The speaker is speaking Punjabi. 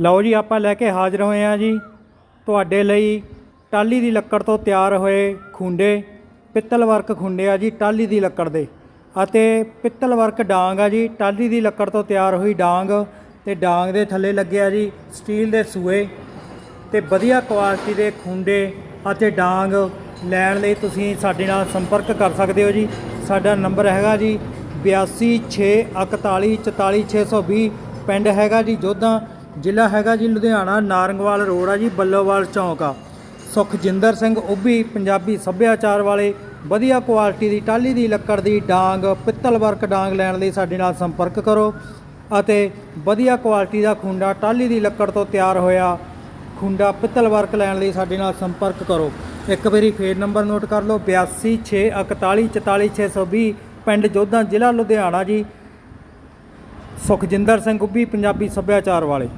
ਲਓ ਜੀ, ਆਪਾਂ ਲੈ ਕੇ ਹਾਜ਼ਰ ਹੋਏ ਆ ਜੀ। ਤੁਹਾਡੇ ਲਈ ਟਾਲੀ ਦੀ ਲੱਕੜ ਤੋਂ ਤਿਆਰ ਹੋਏ ਖੁੰਡੇ, ਪਿੱਤਲ ਵਰਕ ਖੁੰਡੇ ਆ ਜੀ ਟਾਲੀ ਦੀ ਲੱਕੜ ਦੇ। ਅਤੇ ਪਿੱਤਲ ਵਰਕ ਡਾਂਗ ਆ ਜੀ ਟਾਲੀ ਦੀ ਲੱਕੜ ਤੋਂ ਤਿਆਰ ਹੋਈ ਡਾਂਗ। ਤੇ ਡਾਂਗ ਦੇ ਥੱਲੇ ਲੱਗਿਆ ਜੀ, ਸਟੀਲ ਦੇ ਸੂਏ। ਤੇ ਵਧੀਆ ਕੁਆਲਿਟੀ ਦੇ ਖੁੰਡੇ ਅਤੇ ਡਾਂਗ ਲੈਣ ਲਈ ਤੁਸੀਂ ਸਾਡੇ ਨਾਲ ਸੰਪਰਕ ਕਰ ਸਕਦੇ ਹੋ ਜੀ। ਸਾਡਾ ਨੰਬਰ ਹੈਗਾ ਜੀ 8264144620 ਪਿੰਡ ਹੈਗਾ ਜੀ ਜੋਧਾ ਜ਼ਿਲ੍ਹਾ ਹੈਗਾ ਜੀ ਲੁਧਿਆਣਾ, ਨਾਰੰਗਵਾਲ ਰੋਡ ਆ ਜੀ, ਬੱਲੋਵਾਲ ਚੌਂਕ ਆ। ਸੁਖਜਿੰਦਰ ਸਿੰਘ ਉੱਭੀ ਪੰਜਾਬੀ ਸੱਭਿਆਚਾਰ ਵਾਲੇ, ਵਧੀਆ ਕੁਆਲਿਟੀ ਦੀ ਟਾਲੀ ਦੀ ਲੱਕੜ ਦੀ ਡਾਂਗ, ਪਿੱਤਲ ਵਰਕ ਡਾਂਗ ਲੈਣ ਲਈ ਸਾਡੇ ਨਾਲ ਸੰਪਰਕ ਕਰੋ ਅਤੇ ਵਧੀਆ ਕੁਆਲਿਟੀ ਦਾ ਖੁੰਡਾ ਟਾਲੀ ਦੀ ਲੱਕੜ ਤੋਂ ਤਿਆਰ ਹੋਇਆ ਖੁੰਡਾ, ਪਿੱਤਲ ਵਰਕ ਲੈਣ ਲਈ ਸਾਡੇ ਨਾਲ ਸੰਪਰਕ ਕਰੋ। ਇੱਕ ਵਾਰੀ ਫੇਰ ਨੰਬਰ ਨੋਟ ਕਰ ਲਓ 8264144620 ਪਿੰਡ ਜੋਧਾ, ਜ਼ਿਲ੍ਹਾ ਲੁਧਿਆਣਾ ਜੀ। ਸੁਖਜਿੰਦਰ ਸਿੰਘ ਉੱਭੀ ਪੰਜਾਬੀ ਸੱਭਿਆਚਾਰ ਵਾਲੇ।